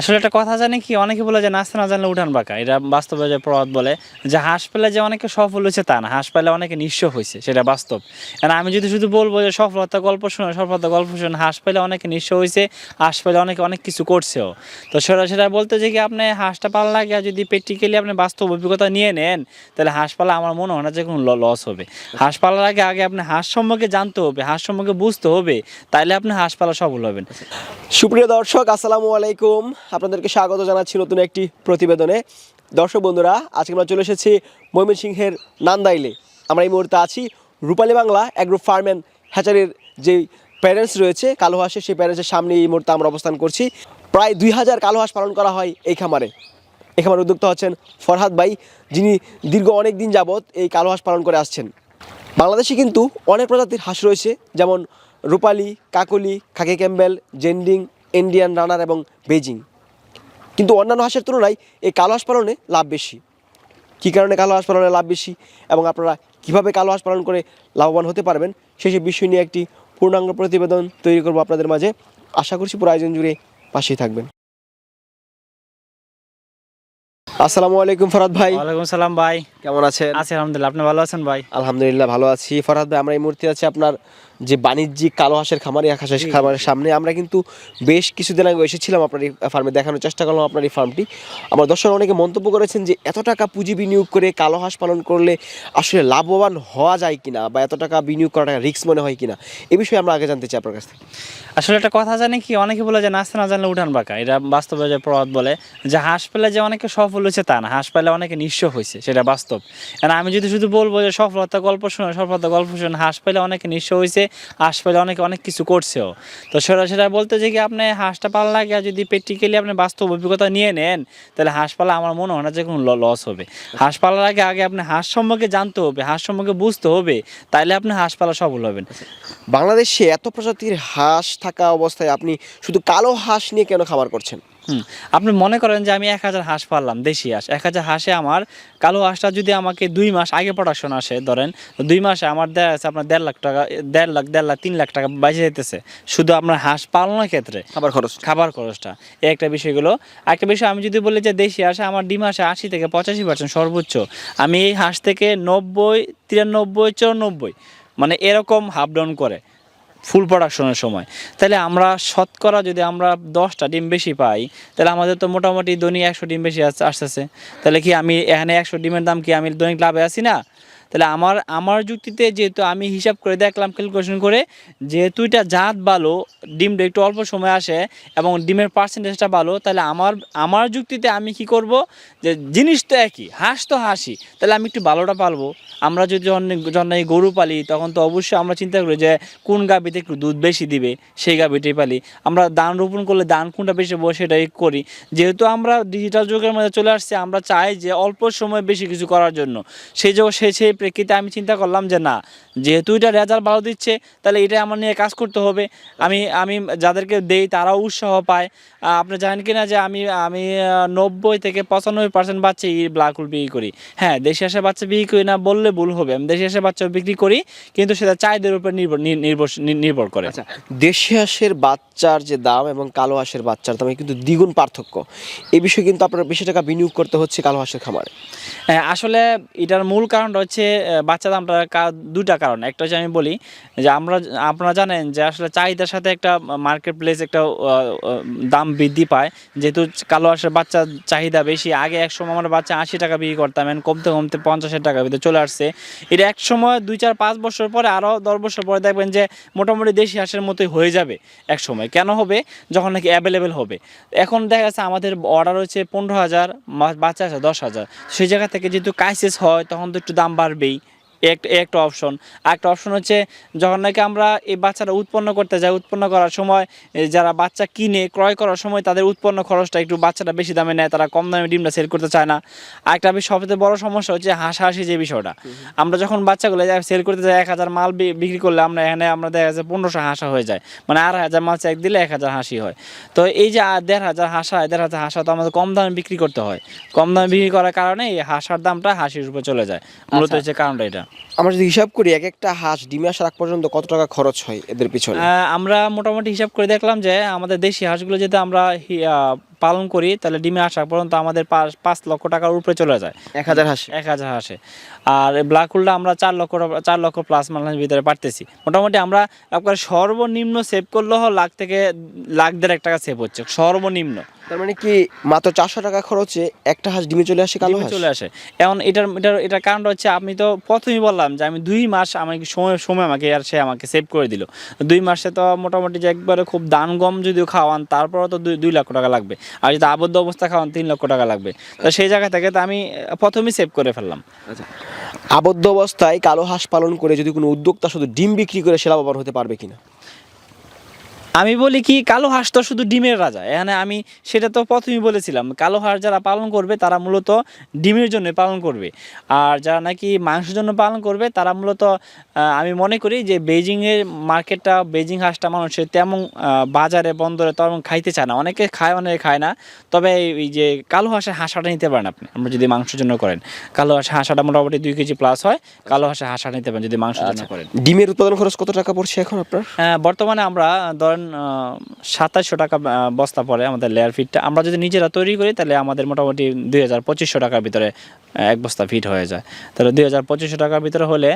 আসলে একটা কথা জানি কি, অনেকে বলে যে নাচতে না জানলে উঠান বাঁকা। এটা বাস্তবে যে প্রবাদ বলে যে হাঁস পেলে যে অনেকে সফল হয়েছে তা না, হাঁস পেলে অনেকে নিঃস্ব হয়েছে, সেটা বাস্তব। আর আমি যদি শুধু বলব যে সফলতা গল্প শুনে, সফলতা গল্প শুনে হাঁস পেলে অনেকে নিঃস্ব হয়েছে, হাঁস পেলে অনেকে অনেক কিছু করছেও। তো সেটা সেটা বলতে যে কি আপনি হাঁসটা পালা লাগে যদি প্র্যাকটিক্যালি আপনি বাস্তব অভিজ্ঞতা নিয়ে নেন, তাহলে হাঁস পালা আমার মনে হয় না যে কোনো লস হবে। হাঁস পালার আগে আগে আপনি হাঁস সম্পর্কে জানতে হবে, হাঁস সম্পর্কে বুঝতে হবে, তাইলে আপনি হাঁস পালা সফল হবেন। সুপ্রিয় দর্শক, আসসালামু আলাইকুম। আপনাদেরকে স্বাগত জানাচ্ছি নতুন একটি প্রতিবেদনে। দর্শক বন্ধুরা, আজকে আমরা চলে এসেছি ময়মনসিংহের নান্দাইলে। আমরা এই মুহূর্তে আছি Rupali Bangla agro farm and হ্যাচারির যে প্যারেন্টস রয়েছে কালো হাঁসের সেই প্যারেন্টসের সামনে এই মুহূর্তে আমরা অবস্থান করছি। প্রায় দুই হাজার কালো হাঁস পালন করা হয় এই খামারে। এই খামার উদ্যোক্তা হচ্ছেন ফরহাদ ভাই, যিনি দীর্ঘ অনেক দিন যাবৎ এই কালো হাঁস পালন করে আসছেন। বাংলাদেশে কিন্তু অনেক প্রজাতির হাঁস রয়েছে, যেমন রূপালি, কাকলি, খাকি ক্যাম্বেল, জেন্ডিং, ইন্ডিয়ান রানার এবং বেজিং। কিন্তু অন্যান্য হাঁসের তুলনায় এই কালো হাঁস পালনে লাভ বেশি। কী কারণে কালো হাঁস পালনে লাভ বেশি এবং আপনারা কীভাবে কালো হাঁস পালন করে লাভবান হতে পারবেন সেসব বিষয় নিয়ে একটি পূর্ণাঙ্গ প্রতিবেদন তৈরি করব আপনাদের মাঝে। আশা করছি পুরো আয়োজন জুড়ে পাশেই থাকবেন। আসসালামু আলাইকুম ফরাদ ভাই। ওয়ালাইকুম সালাম ভাই। কেমন আছেন? আছি আলহামদুলিল্লাহ আপনি ভালো আছেন ভাই? আলহামদুলিল্লাহ ভালো আছি। ফরহাদ ভাই আমরা এই মুহূর্তে আছি আপনার যে বাণিজ্যিক কালো হাঁসের খামার এক হাঁসের খামারের সামনে আমরা কিন্তু বেশ কিছুদিন আগে এসেছিলাম আপনার এই ফার্মে দেখানোর চেষ্টা করলাম আপনার এই ফার্মটি আমার দর্শক অনেকে মন্তব্য করেছেন যে এত টাকা পুঁজি বিনিয়োগ করে কালো হাঁস পালন করলে আসলে লাভবান হওয়া যায় কিনা বা এত টাকা বিনিয়োগ করাটা রিস্ক মনে হয় কিনা? এ বিষয়ে আমরা আগে জানতে চাই আপনার কাছ থেকে। আসলে একটা কথা জানি কি অনেকে বলে যে নাচতে না জানলে উঠান বাঁকা। এটা বাস্তবে যে প্রবাদ বলে যে হাঁস পেলে যে অনেকে সফল হয়েছে তা না হাঁস পেলে অনেকে নিঃস্ব হয়েছে সেটা বাস্তব। আর আমি যদি শুধু বলব যে সফলতা গল্প শুনে সফলতা গল্প শুনে হাঁস পেলে অনেকে নিঃস্ব হয়েছে পেলে অনেকে অনেক কিছু করছেও। তো সেটা সেটা বলতে যে কি, আপনি হাঁসটা পালা যদি প্র্যাকটিক্যালি আপনি বাস্তব অভিজ্ঞতা নিয়ে নেন, তাহলে হাঁস পালা আমার মনে হয় না যে কোনো লস হবে। হাঁস পালার আগে আগে আপনি হাঁস সম্পর্কে জানতে হবে, হাঁস সম্পর্কে বুঝতে হবে, তাইলে আপনি হাঁস পালা সফল হবেন। বাংলাদেশে এত প্রজাতির হাঁস থাকা অবস্থায় আপনি শুধু কালো হাঁস নিয়ে কেন খাবার করছেন? হুম। আপনি মনে করেন যে আমি এক হাজার হাঁস পারলাম দেশি হাঁস। এক হাজার হাঁসে আমার কালো হাঁসটা যদি আমাকে দুই মাস আগে প্রোডাকশন আসে ধরেন দুই মাসে আমার দেড় আছে আপনার দেড় লাখ টাকা দেড় লাখ দেড় লাখ তিন লাখ টাকা বেঁচে যেতেছে শুধু আপনার হাঁস পালনের ক্ষেত্রে খাবার খরচ খাবার খরচটা। এই একটা বিষয়গুলো একটা বিষয় আমি যদি বলি যে দেশি হাঁসে আমার ডিম আসে আশি থেকে পঁচাশি পার্সেন্ট সর্বোচ্চ। আমি এই হাঁস থেকে নব্বই তিরানব্বই চুরানব্বই মানে এরকম হাফ ডাউন করে। ফুল প্রোডাকশনের সময়। তাহলে আমরা শতকরা যদি আমরা দশটা ডিম বেশি পাই, তাহলে আমাদের তো মোটামুটি দৈনিক একশো ডিম বেশি আস- আসতেছে। তাহলে কি আমি এখানে একশো ডিমের দাম কি আমি দৈনিক লাভে আছি না? তাহলে আমার আমার যুক্তিতে যেহেতু আমি হিসাব করে দেখলাম ক্যালকুলেশন করে, যেহেতু এটা জাত ভালো, ডিমটা একটু অল্প সময় আসে এবং ডিমের পার্সেন্টেজটা ভালো, তাহলে আমার আমার যুক্তিতে আমি কি করব? যে জিনিস তো একই, হাঁস তো হাসি তাহলে আমি একটু ভালোটা পালবো। আমরা যদি যখন এই গরু পালি, তখন তো অবশ্যই আমরা চিন্তা করি যে কোন গাভিতে একটু দুধ বেশি দিবে, সেই গাভিটাই পালি। আমরা ধান রোপণ করলে ধান কোনটা বেশি হব সেটাই করি। যেহেতু আমরা ডিজিটাল যুগের মধ্যে চলে আসছি, আমরা চাই যে অল্প সময় বেশি কিছু করার জন্য। সেই যে সেই সেই প্রেক্ষিতে আমি চিন্তা করলাম যে না যেহেতু এটা রেজাল্ট ভালো দিচ্ছে তাহলে এটা আমার নিয়ে কাজ করতে হবে। আমি আমি যাদেরকে দেই তারাও উৎসাহ পায়। আপনি জানেন কি না যে আমি আমি নব্বই থেকে পঁচানব্বই পার্সেন্ট বাচ্চা এই ব্ল্যাক হোল বিক্রি করি। হ্যাঁ দেশে আসে বাচ্চা বিক্রি করি না বললে ভুল হবে। আমি দেশে আসে বাচ্চা বিক্রি করি কিন্তু সেটা চাহিদার উপর নির্ভর নির্ভর নির্ভর করে। আচ্ছা দেশি হাঁসের বাচ্চার যে দাম এবং কালো হাঁসের বাচ্চার দামে কিন্তু দ্বিগুণ পার্থক্য। এই বিষয়ে কিন্তু আপনার বেশি টাকা বিনিয়োগ করতে হচ্ছে কালো হাঁসের খামারে। হ্যাঁ, আসলে এটার মূল কারণটা হচ্ছে আহ, বাচ্চা দামটা দুটা কারণ। একটা হচ্ছে আমি বলি যে আমরা আপনারা জানেন যে আসলে চাহিদার সাথে একটা মার্কেট প্লেস একটা দাম বৃদ্ধি পায়। যেহেতু কালো হাঁসের বাচ্চার চাহিদা বেশি আগে এক সময় আমরা বাচ্চা আশি টাকা বিক্রি করতাম এখন কমতে কমতে পঞ্চাশের টাকা ভিতরে চলে আসছে। এটা এক সময় দুই চার পাঁচ বছর পরে আরও দশ বছর পরে দেখবেন যে মোটামুটি দেশি হাঁসের মতোই হয়ে যাবে এক সময়। কেন হবে? যখন নাকি অ্যাভেলেবেল হবে। এখন দেখা যাচ্ছে আমাদের অর্ডার হচ্ছে পনেরো হাজার বাচ্চা আছে দশ হাজার। সেই জায়গা থেকে যেহেতু ক্রাইসিস হয় তখন তো একটু দাম বাড়বেই এ একটা একটা অপশন একটা অপশন হচ্ছে যখন নাকি আমরা এই বাচ্চাটা উৎপন্ন করতে যাই উৎপন্ন করার সময় যারা বাচ্চা কিনে ক্রয় করার সময় তাদের উৎপন্ন খরচটা একটু বাচ্চাটা বেশি দামে নেয় তারা কম দামে ডিমটা সেল করতে চায় না। আর একটা বেশ সবচেয়ে বড় সমস্যা হচ্ছে হাসাহাসি যে বিষয়টা। আমরা যখন বাচ্চাগুলো সেল করতে যাই এক হাজার মাল বিক্রি করলে আমরা এখানে আমরা দেখা যাচ্ছে পনেরোশো হাসা হয়ে যায়। মানে আড়াই হাজার মাল চেক দিলে এক হাজার হাসি হয়। তো এই যে দেড় হাজার হাঁসা দেড় হাজার হাঁসা তো আমাদের কম দামে বিক্রি করতে হয়। কম দামে বিক্রি করার কারণে এই হাঁসার দামটা হাসির উপরে চলে যায়। মূলত হচ্ছে কারণটা এটা। আমরা যদি হিসাব করি এক একটা হাঁস ডিমে আসার আগ পর্যন্ত কত টাকা খরচ হয় এদের পিছনে? আমরা মোটামুটি হিসাব করে দেখলাম যে আমাদের দেশি হাঁসগুলো যদি আমরা পালন করি তাহলে ডিমে আসা পর্যন্ত আমাদের পাঁচ লক্ষ টাকার উপরে চলে যায়। এক হাজার হাঁসে। এক হাজার হাঁসে। আর ব্ল্যাক হোলটা আমরা চার লক্ষ টাকা- চার লক্ষ প্লাস মাসের ভিতরে পারতেছি। মোটামুটি আমরা আপনার সর্বনিম্ন সেভ করলেও লাখ থেকে লাখ দেড় এক টাকা সেভ হচ্ছে সর্বনিম্ন। তার মানে কি মাত্র চারশো টাকা খরচে একটা হাঁস ডিমে চলে আসে কালো হাঁস? চলে আসে। এখন এটার এটার এটার কারণটা হচ্ছে আমি তো প্রথমেই বললাম যে আমি দুই মাস আমাকে সময় সময় আমাকে আর সে আমাকে সেভ করে দিল। দুই মাসে তো মোটামুটি যে একবারে খুব দান গম যদিও খাওয়ান তারপরে তো দুই দুই লক্ষ টাকা লাগবে। আর যদি আবদ্ধ অবস্থা খাওয়ান তিন লক্ষ টাকা লাগবে। তো সেই জায়গা থেকে তো আমি প্রথমেই সেভ করে ফেললাম। আবদ্ধ অবস্থায় কালো হাঁস পালন করে যদি কোনো উদ্যোক্তা শুধু ডিম বিক্রি করে সে লাভবান হতে পারবে কিনা? আমি বলি কি কালো হাঁস তো শুধু ডিমের রাজা। এখানে আমি সেটা তো প্রথমেই বলেছিলাম কালো হাঁস যারা পালন করবে তারা মূলত ডিমের জন্য পালন করবে। আর যারা নাকি মাংসের জন্য পালন করবে তারা মূলত আমি মনে করি যে বেজিংয়ের মার্কেটটা বেজিং হাঁসটা মানুষের তেমন বাজারে বন্দরে তেমন খাইতে চায় না। অনেকে খায় অনেকে খায় না। তবে এই- যে কালো হাঁসের হাঁসাটা নিতে পারেন আপনি আমরা যদি মাংসের জন্য করেন। কালো হাঁসের হাঁসাটা মোটামুটি দুই কেজি প্লাস হয় কালো হাঁসের হাঁসাটা নিতে পারেন যদি মাংসের জন্য করেন। ডিমের উৎপাদন খরচ কত টাকা পড়ছে এখন আপনার? হ্যাঁ বর্তমানে আমরা ধরেন সাতাশশো টাকা বস্তা পড়ে আমাদের লেয়ার ফিটটা আমরা যদি নিজেরা তৈরি করি তাহলে আমাদের মোটামুটি দুই হাজার পঁচিশশো টাকার ভিতরে এক বস্তা ফিট হয়ে যায়। তাহলে দুই হাজার পঁচিশশো টাকার ভিতরে হলে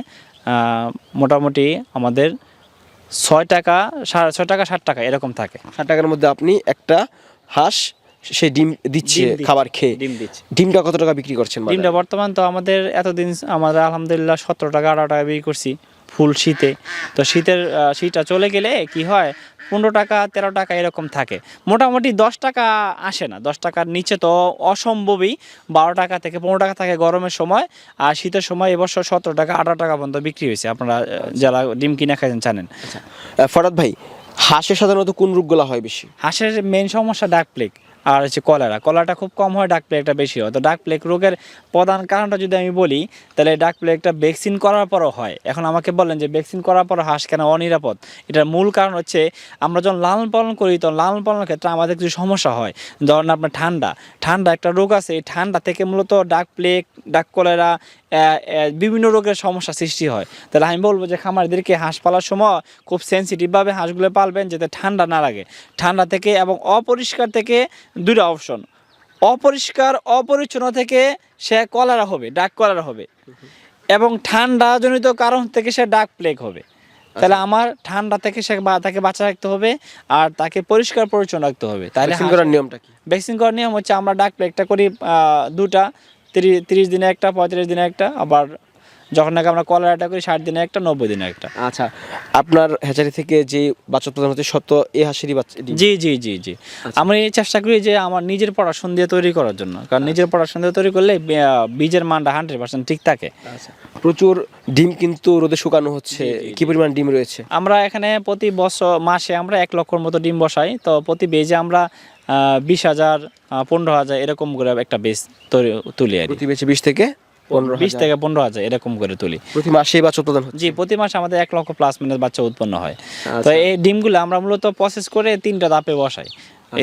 মোটামুটি আমাদের ছয় টাকা সাড়ে ছয় টাকা ষাট টাকা এরকম থাকে। ষাট টাকার মধ্যে আপনি একটা হাঁস সে ডিম দিচ্ছে খাবার খেয়ে। ডিম দিচ্ছে। ডিমটা কত টাকা বিক্রি করছেন ডিমটা বর্তমান তো আমাদের এতদিন আমাদের আলহামদুলিল্লাহ সতেরো টাকা আঠারো টাকা বিক্রি করছি। ফুল শীতে। তো শীতের শীতটা চলে গেলে কি হয়? পনেরো টাকা তেরো টাকা এরকম থাকে। মোটামুটি দশ টাকা আসে না। দশ টাকার নিচে তো অসম্ভবই। বারো টাকা থেকে পনেরো টাকা থাকে গরমের সময়। আর শীতের সময় এবছর সতেরো টাকা আঠারো টাকা পর্যন্ত বিক্রি হয়েছে। আপনারা যারা ডিম কিনে খাইছেন জানেন। আহ, ফরাদ ভাই হাঁসের সাধারণত কোন রোগগুলো হয় বেশি? হাঁসের মেন সমস্যা ডাক প্লেগ আর হচ্ছে কলেরা। কলেরাটা খুব কম হয় ডাক প্লেগটা বেশি হয়। তো ডাক প্লেগ রোগের প্রধান কারণটা যদি আমি বলি, তাহলে ডাক প্লেগটা ভ্যাকসিন করার পরও হয়। এখন আমাকে বলেন যে ভ্যাকসিন করার পর হাঁস কেন অনিরাপদ। এটার মূল কারণ হচ্ছে আমরা যখন লালন পালন করি, তখন লালন পালনের ক্ষেত্রে আমাদের কিছু সমস্যা হয়। ধরেন আপনার ঠান্ডা। ঠান্ডা একটা রোগ আছে, এই ঠান্ডা থেকে মূলত ডাক প্লেগ ডাক কলেরা বিভিন্ন রোগের সমস্যা সৃষ্টি হয়। তাহলে আমি বলব যে খামারদেরকে হাঁস পালার সময় খুব সেন্সিটিভভাবে হাঁসগুলো পালবেন, যাতে ঠান্ডা না লাগে। ঠান্ডা থেকে এবং অপরিষ্কার থেকে দুটো অপশন অপরিষ্কার অপরিচ্ছন্ন থেকে সে কলেরা হবে ডাক কলেরা হবে। এবং ঠান্ডাজনিত কারণ থেকে সে ডাক প্লেগ হবে। তাহলে আমার ঠান্ডা থেকে সে তাকে বাঁচা রাখতে হবে আর তাকে পরিষ্কার পরিচ্ছন্ন রাখতে হবে। তাহলে ভ্যাকসিন করার নিয়মটা কি? ভ্যাকসিন করার নিয়ম হচ্ছে আমরা ডাক প্লেগটা করি দুটা তিরিশ তিরিশ দিনে একটা পঁয়ত্রিশ দিনে একটা আবার যখন নাকি আমরা কলেরাটা করি ষাট দিনে একটা নব্বই দিনে একটা। আচ্ছা আপনার হ্যাচারি থেকে যে বাচ্চা উৎপাদন হচ্ছে সত্য এই হাঁসেরই বাচ্চা। জি জি জি জি। আমি চেষ্টা করি যে আমার নিজের পড়াশোনা দিয়ে তৈরি করার জন্য। কারণ নিজের পড়াশোনা দিয়ে তৈরি করলে বীজের মানটা হান্ড্রেড পার্সেন্ট ঠিক থাকে। আচ্ছা। প্রচুর ডিম কিন্তু রোদে শুকানো হচ্ছে। কি পরিমাণ ডিম রয়েছে? আমরা এখানে প্রতি বছর মাসে আমরা এক লক্ষর মতো ডিম বসাই। তো প্রতি বেজে আমরা বিশ হাজার পনেরো হাজার এরকম করে একটা বেজ তৈরি তুলি আর কি। প্রতি বেচে বিশ থেকে বিশ থেকে পনেরো হাজার এরকম করে তুলি। প্রতি মাসে বাচ্চা উৎপাদন জি প্রতি মাসে আমাদের এক লক্ষ প্লাস মিনাস বাচ্চা উৎপন্ন হয়। তো আচ্ছা। এই ডিমগুলো আমরা মূলত প্রসেস করে তিনটা ধাপে বসাই।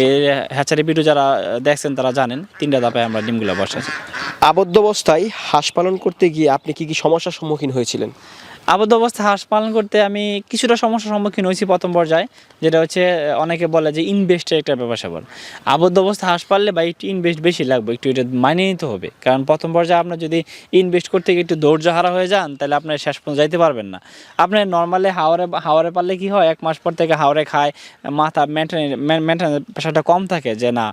এই হ্যাচারি ভিডিও যারা দেখছেন তারা জানেন তিনটা ধাপে আমরা ডিমগুলো বসাই। আবদ্ধ অবস্থায় হাঁস পালন করতে গিয়ে আপনি কি কি সমস্যার সম্মুখীন হয়েছিলেন? আবদ্ধ অবস্থা হাঁস পালন করতে আমি কিছুটা সমস্যার সম্মুখীন হয়েছি প্রথম পর্যায়ে, যেটা হচ্ছে অনেকে বলে যে ইনভেস্টের একটা ব্যাপার স্যাপার। আবদ্ধ অবস্থা হাঁস পাললে বা একটু ইনভেস্ট বেশি লাগবে, একটু এটা মানিয়ে নিতে হবে। কারণ প্রথম পর্যায়ে আপনার যদি ইনভেস্ট করতে গিয়ে একটু ধৈর্য হারা হয়ে যান, তাহলে আপনার শেষ পর্যন্ত যাইতে পারবেন না। আপনি নর্মালি হাওড়ে হাওড়ে পারলে কি হয়, এক মাস পর থেকে হাওড়ে খায়, মাথা মেনটেন মেনটেন প্রেশারটা কম থাকে যে না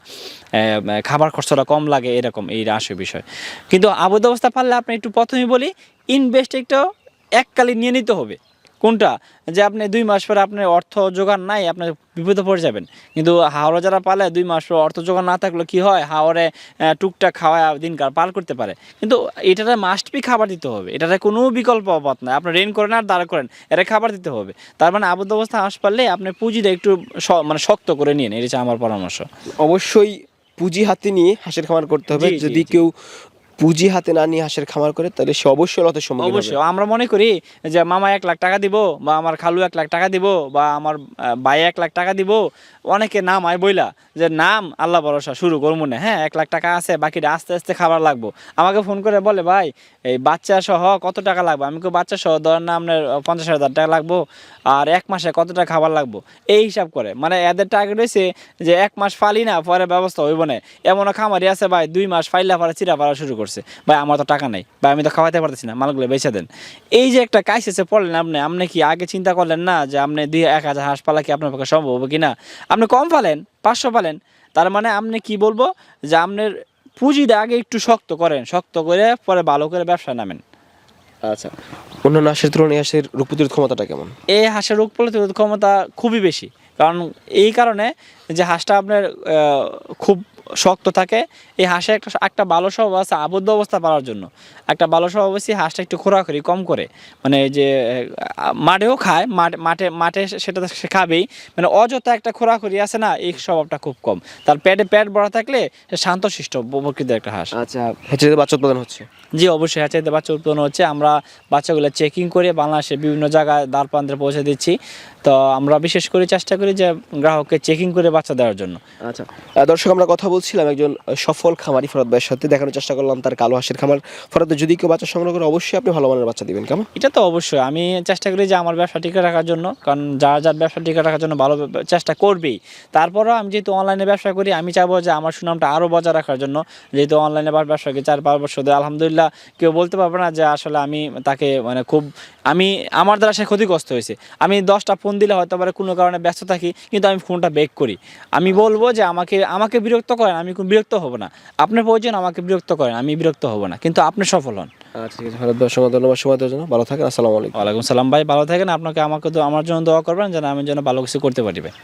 খাবার খরচটা কম লাগে, এরকম এই আসে বিষয়। কিন্তু আবদ্ধ অবস্থা পারলে আপনি একটু প্রথমেই বলি ইনভেস্ট একটু এককালে নিয়ে নিতে হবে। কোনটা? যে আপনি দুই মাস পরে আপনার অর্থ জোগাড় নাই আপনার বিপদে পড়ে যাবেন। কিন্তু হাওড়া যারা পালে দুই মাস পর অর্থ জোগাড় না থাকলে কি হয়? হাওড়ে টুকটাক খাওয়ায় দিনকার পার করতে পারে। কিন্তু এটাতে মাস্ট বি খাবার দিতে হবে। এটাতে কোনো বিকল্প পথ নাই। আপনি রেন করেন আর দাঁড়া করেন এটা খাবার দিতে হবে। তার মানে আবদ্ধ অবস্থা হাস পারলে আপনি পুঁজিটা একটু মানে শক্ত করে নিন। এটা আমার পরামর্শ। অবশ্যই পুঁজি হাতে নিয়ে হাঁসের খামার করতে হবে। যদি কেউ পুঁজি হাতে না নিয়ে হাঁসের খামার করে, তাহলে সে অবশ্যই লতের সম্মুখীন অবশ্যই। আমরা মনে করি যে, মামা এক লাখ টাকা দিব, বা আমার খালু এক লাখ টাকা দিব, বা আমার ভাই এক লাখ টাকা দিব, অনেকে নাম আয় বইলা যে, নাম আল্লাহ ভরসা, শুরু করব না। হ্যাঁ এক লাখ টাকা আছে, বাকিটা আস্তে আস্তে খাবার লাগবো। আমাকে ফোন করে বলে, ভাই, এই বাচ্চা সহ কত টাকা লাগবে? আমি কই, বাচ্চা সহ ধরেন না আপনার পঞ্চাশ হাজার টাকা লাগবো, আর এক মাসে কত টাকা খাবার লাগবো? এই হিসাব করে। মানে এদের টার্গেট হয়েছে যে, এক মাস ফালি না, পরে ব্যবস্থা হইব না। এমনও খামারি আছে, ভাই, দুই মাস ফাইলা ফারা চিরা ফারা শুরু করছে। ভাই আমার তো টাকা নাই। ভাই আমি তো খাওয়াতে পারতেছি না মালগুলো বেচে দেন। এই যে একটা কাইসেসে পড়লেন আপনি আপনি কি আগে চিন্তা করলেন না যে আপনি দুই এক হাজার হাঁস পালা কি আপনার পক্ষে সম্ভব হবে কি না আপনি কম ফালেন পাঁচশো পালেন। তার মানে আপনি কি বলব যে আপনার পুঁজিটা আগে একটু শক্ত করেন শক্ত করে পরে ভালো করে ব্যবসা নামেন। আচ্ছা অন্যান্য হাঁসের তুলনায় হাঁসের রোগ প্রতিরোধ ক্ষমতাটা কেমন? এই হাঁসের রোগ প্রতিরোধ ক্ষমতা খুবই বেশি। কারণ এই কারণে যে হাঁসটা আপনার খুব শক্ত থাকে এই হাঁসে একটা একটা ভালো স্বভাব আছে আবদ্ধ অবস্থা পাওয়ার জন্য। একটা ভালো স্বভাব আছে হাঁসটা একটু খোরাখুরি কম করে। মানে এই যে মাঠেও খায় মাঠে মাঠে মাঠে সেটা সে খাবেই। মানে অযথা একটা খোরাখুরি আছে না এই স্বভাবটা খুব কম। তার পেটে পেট বড় থাকলে শান্তশিষ্ট প্রকৃতির একটা হাঁস। আচ্ছা হচ্ছে বাচ্চা উৎপাদন হচ্ছে? জি অবশ্যই হ্যাচাইতে বাচ্চা উৎপাদন হচ্ছে। আমরা বাচ্চাগুলো চেকিং করে বাংলাদেশের বিভিন্ন জায়গায় দ্বার প্রান্তে পৌঁছে দিচ্ছি। তো আমরা বিশেষ করে চেষ্টা করি যে গ্রাহককে চেকিং করে বাচ্চা দেওয়ার জন্য। আচ্ছা দর্শক আমরা কথা বলছিলাম একজন সফল খামারি ফরাদ ভাইয়ের সাথে, দেখানোর চেষ্টা করলাম তার কালো হাঁসের খামার। ফরাদ যদি কেউ বাচ্চা সংগ্রহ করে, অবশ্যই আপনি ভালো মানের বাচ্চা দিবেন, কেমন? এটা তো অবশ্যই। আমি চেষ্টা করি যে আমার ব্যবসা টিকে রাখার জন্য, কারণ যার যার ব্যবসা টিকে রাখার জন্য ভালো চেষ্টা করবেই। তারপরও আমি যেহেতু অনলাইনে ব্যবসা করি, আমি চাইব যে আমার সুনামটা আরও বজায় রাখার জন্য। যেহেতু অনলাইনে ব্যবসা করি, চার পাঁচ বছর ধরে, আলহামদুলিল্লাহ, কেউ বলতে পারবে না যে আসলে আমি তাকে মানে খুব, আমি, আমার দ্বারা সে ক্ষতিগ্রস্ত হয়েছে। আমি দশটা ফোন দিলে হয়তো কোনো কারণে ব্যস্ত থাকি, কিন্তু আমি ফোনটা বেক করি। আমি বলব যে আমাকে আমাকে বিরক্ত করেন আমি কোনো বিরক্ত হব না। আপনার প্রয়োজন আমাকে বিরক্ত করেন আমি বিরক্ত হব না কিন্তু আপনি সফল হন। ঠিক আছে ফরাদ ভাই ধন্যবাদ সময় দেওয়ার জন্য ভালো থাকেন আসসালামু আলাইকুম। ওয়ালাইকুম সালাম ভাই ভালো থাকেন আপনাকে আমাকে আমার জন্য দোয়া করবেন যেন আমি যেন ভালো কিছু করতে পারি ভাই।